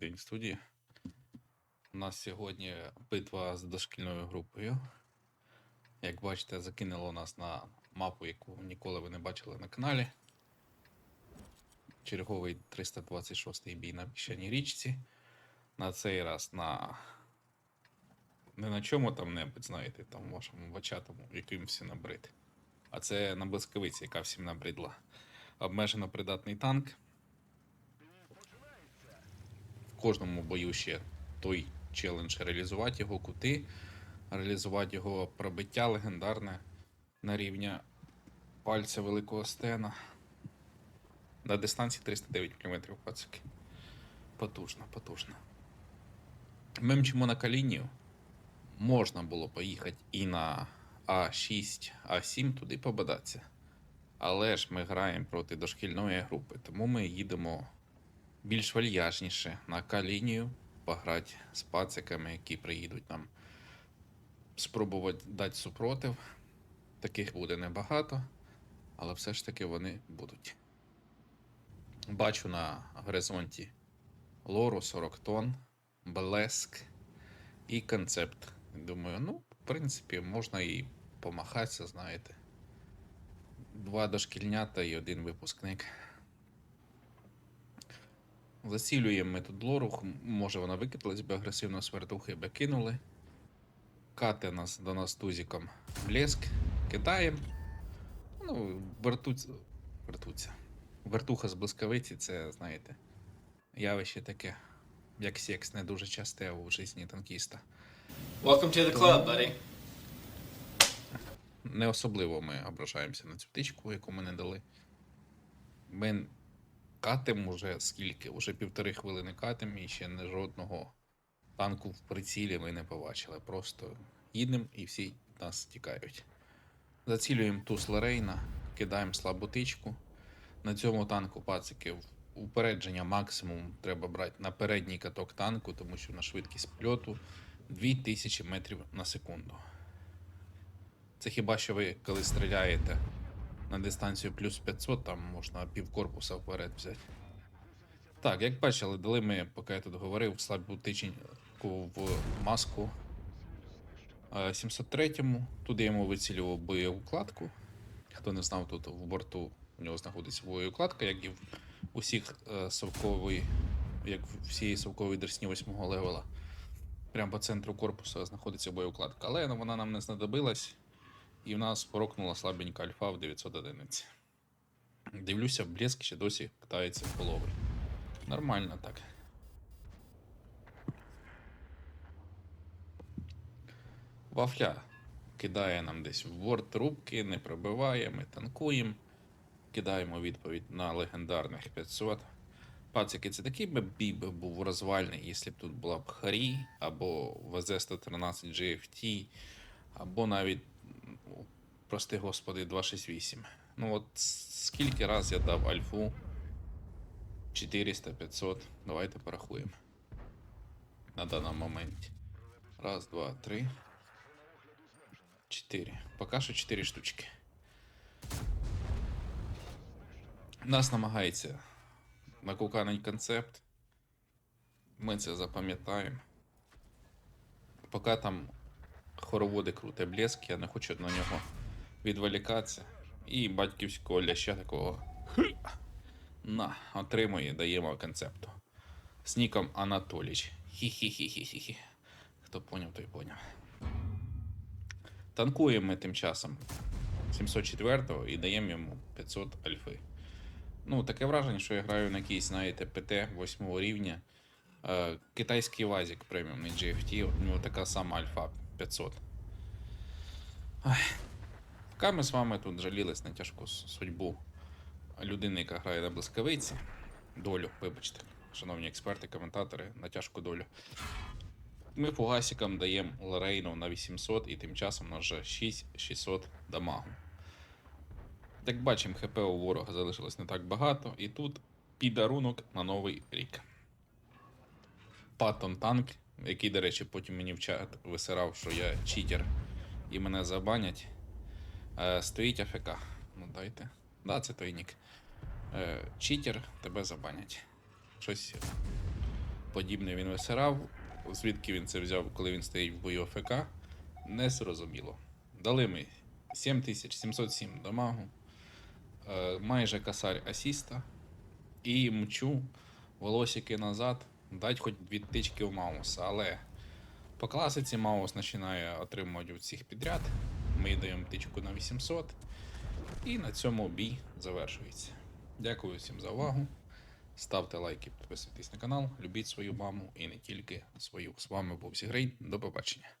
день студії. У нас сьогодні битва з дошкільною групою. Як бачите, закинуло нас на мапу, яку ніколи ви не бачили на каналі. Черговий 326-й бій на піщаній річці. На цей раз на. Не на чому там небудь, знаєте, там вашому вачатому, яким всі набрид. А це на блискавиці, яка всім набридла. Обмежено придатний танк. Кожному бою ще той челендж реалізувати його кути, реалізувати його пробиття легендарне на рівня пальця великого стена. На дистанції 309 мм пацики. Потужно, потужно. Ми мчимо на калінію. Можна було поїхати і на А6, А7 туди побадатися. Але ж ми граємо проти дошкільної групи, тому ми їдемо більш вальяжніше на К-лінію пограти з пациками, які приїдуть нам спробувати дати супротив. Таких буде небагато, але все ж таки вони будуть. Бачу на горизонті лору 40 тонн, блеск і концепт. Думаю, ну, в принципі, можна і помахатися, знаєте. Два дошкільнята і один випускник. Засілюємо ми тут лору, може вона викидалась би агресивно свертухи би кинули. Кате нас до нас тузиком блеск, кидаємо. Ну, вертуться. Вертуться. Вертуха з блискавиці це, знаєте, явище таке, як секс, не дуже часте у житті танкіста. Welcome to the club, buddy. Не особливо ми ображаємося на цю птичку, яку ми не дали. Ми катим уже скільки? Уже півтори хвилини катим і ще не жодного танку в прицілі ми не побачили. Просто їдемо і всі нас тікають. Зацілюємо туз Лорейна, кидаємо слабу тичку. На цьому танку пацики упередження максимум треба брати на передній каток танку, тому що на швидкість польоту 2000 метрів на секунду. Це хіба що ви, коли стріляєте на дистанцію плюс 500, там можна півкорпуса вперед взяти. Так, як бачили, дали ми, поки я тут говорив, слабу тичинку в маску е, 703-му. Туди йому вицілював боєукладку. Хто не знав, тут в борту у нього знаходиться боєукладка, як і в усіх е, совкової, як в всієї совкової дресні 8 левела. Прямо по центру корпусу знаходиться боєукладка. Але вона нам не знадобилась. І в нас порокнула слабенька альфа в 900 одиниць. Дивлюся, блеск ще досі катається в половий. Нормально так. Вафля кидає нам десь в борт трубки, не пробиває, ми танкуємо. Кидаємо відповідь на легендарних 500. Пацики, це такий би бій би був розвальний, якщо б тут була б Харі, або ВЗ-113 GFT, або навіть, прости господи, 268. Ну от скільки раз я дав альфу? 400, 500. Давайте порахуємо. На даному моменті. Раз, два, три. Чотири. Поки що 4 штучки. Нас намагається накуканить концепт. Ми це запам'ятаємо. Поки там хороводи круте блеск, я не хочу на нього відволікатися. І батьківського ляща такого на, отримує, даємо концепту. З ніком Анатоліч. Хі-хі-хі-хі-хі. Хто поняв, той поняв. Танкуємо ми тим часом 704-го і даємо йому 500 альфи. Ну, таке враження, що я граю на якийсь, знаєте, ПТ 8 рівня. Е, китайський вазик преміумний GFT, у нього така сама альфа 500. Ай. Поки ми з вами тут жалілись на тяжку судьбу людини, яка грає на блискавиці. Долю, вибачте, шановні експерти, коментатори, на тяжку долю. Ми фугасикам даємо Лорейну на 800 і тим часом у нас вже 6600 дамагу. Як бачимо, ХП у ворога залишилось не так багато, і тут підарунок на новий рік. Паттон танк, який, до речі, потім мені в чат висирав, що я читер і мене забанять. Е, стоїть АФК. Ну дайте. Да, це той нік. Е, читер, тебе забанять. Щось подібне він висирав. Звідки він це взяв, коли він стоїть в бою АФК, не зрозуміло. Дали ми 7707 дамагу, е, майже косарь асіста і мчу волосики назад, дать хоч дві тички в Маус, Але по класиці Маус починає отримувати всіх підряд. Ми даємо тичку на 800. І на цьому бій завершується. Дякую всім за увагу. Ставте лайки, підписуйтесь на канал, любіть свою маму і не тільки свою. З вами був Сігрей. До побачення.